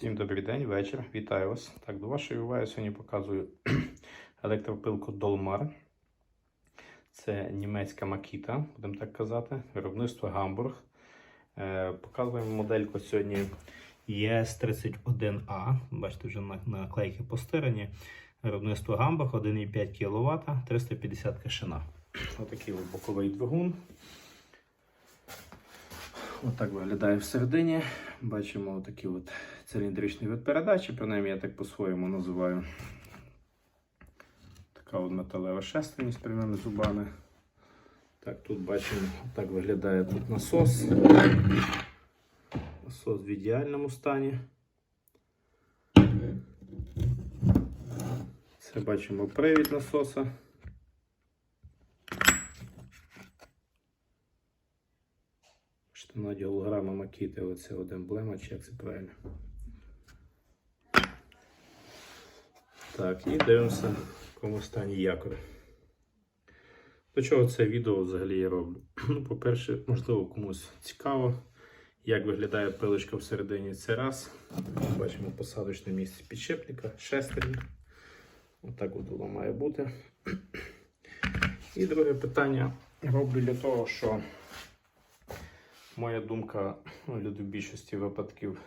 Всім добрий день, вечір. Вітаю вас. Так, до вашої уваги сьогодні показую електропилку Dolmar. Це німецька макіта, будемо так казати, виробництво Гамбург. Е, показуємо модельку сьогодні ES31A. Бачите, вже наклейки постирані. Виробництво Гамбург 1,5 кВт, 350 кишина. Отакий боковий двигун. Отак виглядає всередині. Бачимо отакий от циліндричний вид передачі, принаймні я так по-своєму називаю. Така от металева шестерня з прямими зубами. Так, тут бачимо, так виглядає тут насос. Насос в ідеальному стані. Це бачимо привід насоса. Штанаді голограма Макіти, оце от емблема, чи як це правильно. Так, і дивимося, в якому стані якорь. До чого це відео взагалі я роблю? Ну, по-перше, можливо, комусь цікаво, як виглядає пилочка всередині. Це раз. Бачимо посадочне місце підшипника, шестерні. Отак от воно має бути. І друге питання роблю для того, що Моя думка, ну, люди в більшості випадків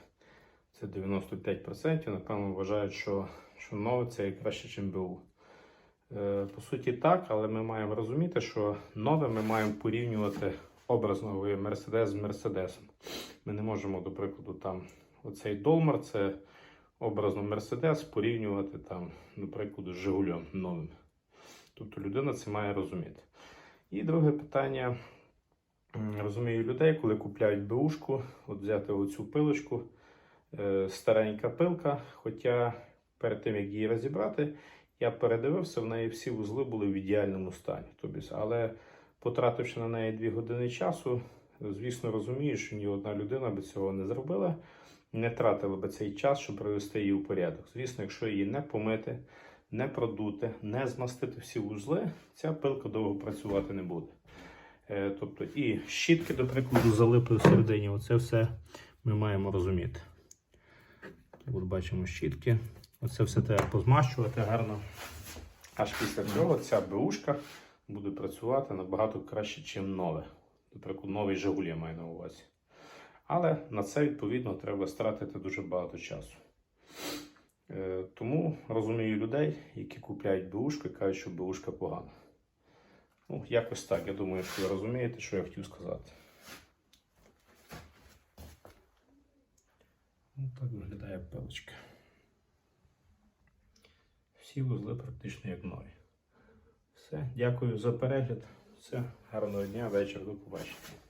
це 95%. Напевно, вважають, що, що нове це краще, ніж БУ. По суті, так, але ми маємо розуміти, що нове ми маємо порівнювати образно Мерседес з Мерседесом. Ми не можемо, до прикладу, там оцей Долмар, це образно Мерседес, порівнювати там, до прикладу, з Жигулем новим. Тобто людина це має розуміти. І друге питання. Розумію людей, коли купляють беушку, от взяти оцю пилочку, е, старенька пилка. Хоча перед тим як її розібрати, я передивився, в неї всі вузли були в ідеальному стані. Тобі, але потративши на неї 2 години часу, звісно, розумію, що ні одна людина би цього не зробила, не тратила би цей час, щоб привести її у порядок. Звісно, якщо її не помити, не продути, не змастити всі вузли, ця пилка довго працювати не буде. Е, Тобто і щітки, до прикладу, залипли всередині. Оце все ми маємо розуміти. От бачимо щітки. Оце все треба позмащувати гарно. Аж після цього ця беушка буде працювати набагато краще, ніж нове. Наприклад, новий Жигулі я маю на увазі. Але на це, відповідно, треба стратити дуже багато часу. Е, Тому розумію людей, які купляють беушку і кажуть, що беушка погана. Ну, якось так. Я думаю, що ви розумієте, що я хотів сказати. Ну, так виглядає пилочка. Всі вузли практично як нові. Все, дякую за перегляд. Все, гарного дня, вечір, до побачення.